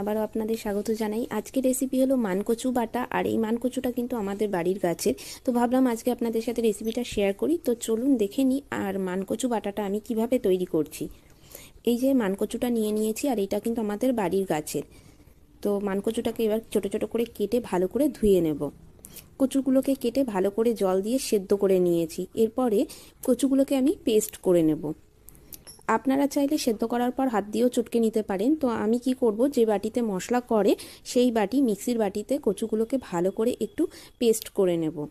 আবারও আপনাদের স্বাগত জানাই। আজকে রেসিপি হলো মানকচু বাটা, আর এই মানকচুটা কিন্তু আমাদের বাড়ির গাছের। তো ভাবলাম আজকে আপনাদের সাথে রেসিপিটা শেয়ার করি। তো চলুন দেখে নিই আর মানকচু বাটাটা আমি কীভাবে তৈরি করছি। এই যে মানকচুটা নিয়ে নিয়েছি, আর এটা কিন্তু আমাদের বাড়ির গাছের। তো মানকচুটাকে এবার ছোট ছোট করে কেটে ভালো করে ধুয়ে নেব। কচুগুলোকে কেটে ভালো করে জল দিয়ে সেদ্ধ করে নিয়েছি। এরপরে কচুগুলোকে আমি পেস্ট করে নেব। আপনারা চাইলে সেদ্ধ করার পর হাত দিয়েও চটকে নিতে পারেন। তো আমি কি করব? যে বাটিতে মশলা করে, সেই বাটি মিক্সির বাটিতে কচুগুলোকে ভালো করে একটু পেস্ট করে নেব।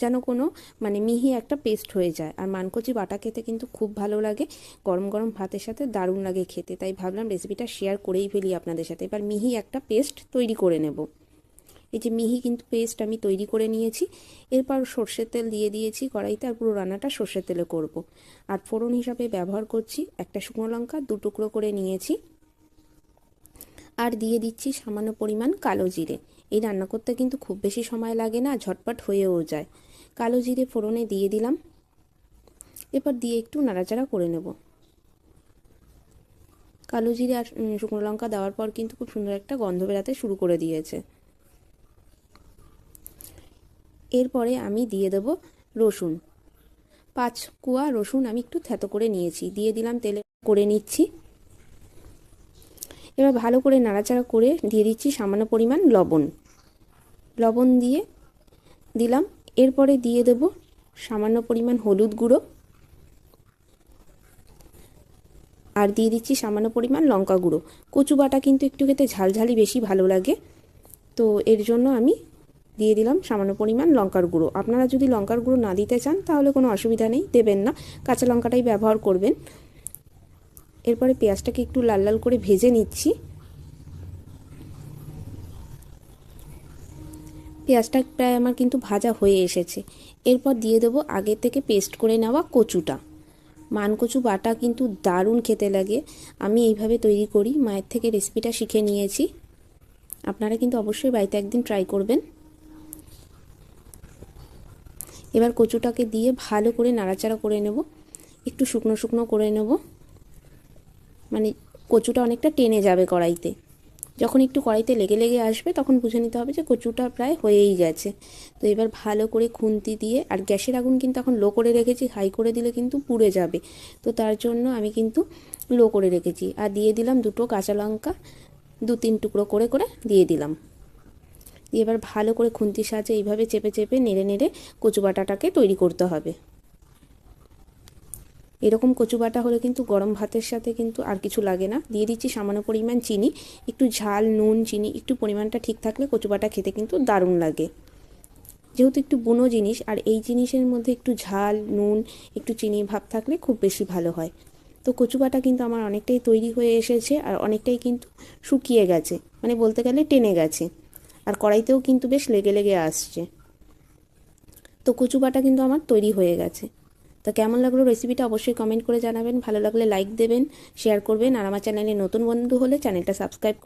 যেন কোনো মানে মিহি একটা পেস্ট হয়ে যায়। আর মানকচি বাটা খেতে কিন্তু খুব ভালো লাগে। গরম গরম ভাতের সাথে দারুণ লাগে খেতে। তাই ভাবলাম রেসিপিটা শেয়ার করেই ফেলি আপনাদের সাথে। এবার মিহি একটা পেস্ট তৈরি করে নেব। এই যে মিহি কিন্তু পেস্ট আমি তৈরি করে নিয়েছি। এরপর সর্ষের তেল দিয়ে দিয়েছি কড়াইতে আর পুরো রান্নাটা সর্ষের তেলে করব। আর ফোড়ন হিসাবে ব্যবহার করছি একটা শুকনো লঙ্কা, দু টুকরো করে নিয়েছি। আর দিয়ে দিচ্ছি সামান্য পরিমাণ কালো জিরে। এই রান্না করতে কিন্তু খুব বেশি সময় লাগে না, ঝটপট হয়েও যায়। কালো জিরে ফোড়নে দিয়ে দিলাম। এরপর দিয়ে একটু নাড়াচাড়া করে নেব। কালো জিরে আর শুকনো লঙ্কা দেওয়ার পর কিন্তু খুব সুন্দর একটা গন্ধ বেরাতে শুরু করে দিয়েছে। এরপরে আমি দিয়ে দেব রসুন। পাঁচ কুয়া রসুন আমি একটু থেতো করে নিয়েছি। দিয়ে দিলাম তেলে করে নিচ্ছি। এবার ভালো করে নাড়াচাড়া করে দিয়ে দিচ্ছি সামান্য পরিমাণ লবণ। লবণ দিয়ে দিলাম। এরপরে দিয়ে দেব সামান্য পরিমাণ হলুদ গুঁড়ো। আর দিয়ে দিচ্ছি সামান্য পরিমাণ লঙ্কা গুঁড়ো। কচু বাটা কিন্তু একটু খেতে ঝালঝালি বেশি ভালো লাগে। তো এর জন্য আমি দিয়ে দিলাম সামান্য পরিমাণ লঙ্কার গুঁড়ো। আপনারা যদি লঙ্কার গুঁড়ো না দিতে চান, তাহলে কোনো অসুবিধা নেই, দেবেন না। কাঁচা লঙ্কাটাই ব্যবহার করবেন। এরপরে পেঁয়াজটাকে একটু লাল লাল করে ভেজে নিচ্ছি। পেঁয়াজটা প্রায় আমার কিন্তু ভাজা হয়ে এসেছে। এরপর দিয়ে দেবো আগে থেকে পেস্ট করে নেওয়া কচুটা। মানকচু বাটা কিন্তু দারুণ খেতে লাগে। আমি এইভাবে তৈরি করি, মায়ের থেকে রেসিপিটা শিখে নিয়েছি। আপনারা কিন্তু অবশ্যই বাড়িতে একদিন ট্রাই করবেন। এবার কচুটাকে দিয়ে ভালো করে নাড়াচাড়া করে নেব। একটু শুকনো শুকনো করে নেব। মানে কচুটা অনেকটা টেনে যাবে কড়াইতে। যখন একটু কড়াইতে লেগে লেগে আসবে, তখন বুঝে নিতে হবে যে কচুটা প্রায় হয়েই গেছে। তো এবার ভালো করে খুন্তি দিয়ে, আর গ্যাসের আগুন কিন্তু এখন লো করে রেখেছি, হাই করে দিলে কিন্তু পুড়ে যাবে। তো তার জন্য আমি কিন্তু লো করে রেখেছি। আর দিয়ে দিলাম দুটো কাঁচা লঙ্কা দু তিন টুকরো করে করে দিয়ে দিলাম। দিয়ে এবার ভালো করে খুন্তির সাহায্যে এইভাবে চেপে চেপে নেড়ে নেড়ে কচু বাটাটাকে তৈরি করতে হবে। এরকম কচু বাটা হলে কিন্তু গরম ভাতের সাথে কিন্তু আর কিছু লাগে না। দিয়ে দিচ্ছি সামান্য পরিমাণ চিনি, একটু ঝাল, নুন, চিনি, একটু পরিমাণটা ঠিক থাকলে কচু বাটা খেতে কিন্তু দারুণ লাগে। যেহেতু একটু বুনো জিনিস, আর এই জিনিসের মধ্যে একটু ঝাল, নুন, একটু চিনি ভাব থাকলে খুব বেশি ভালো হয়। তো কচু বাটা কিন্তু আমার অনেকটাই তৈরি হয়ে এসেছে, আর অনেকটাই কিন্তু শুকিয়ে গেছে মানে বলতে গেলে টেনে গেছে। আর কড়াইতেও কিন্তু বেশ লেগে লেগে আসছে। তো কচু বাটা কিন্তু আমার তৈরি হয়ে গেছে। তো কেমন লাগল রেসিপিটা অবশ্যই কমেন্ট করে জানাবেন। ভালো লাগলে লাইক দেবেন শেয়ার করবেন। আর আমার চ্যানেলে নতুন বন্ধু হলে চ্যানেলটা সাবস্ক্রাইব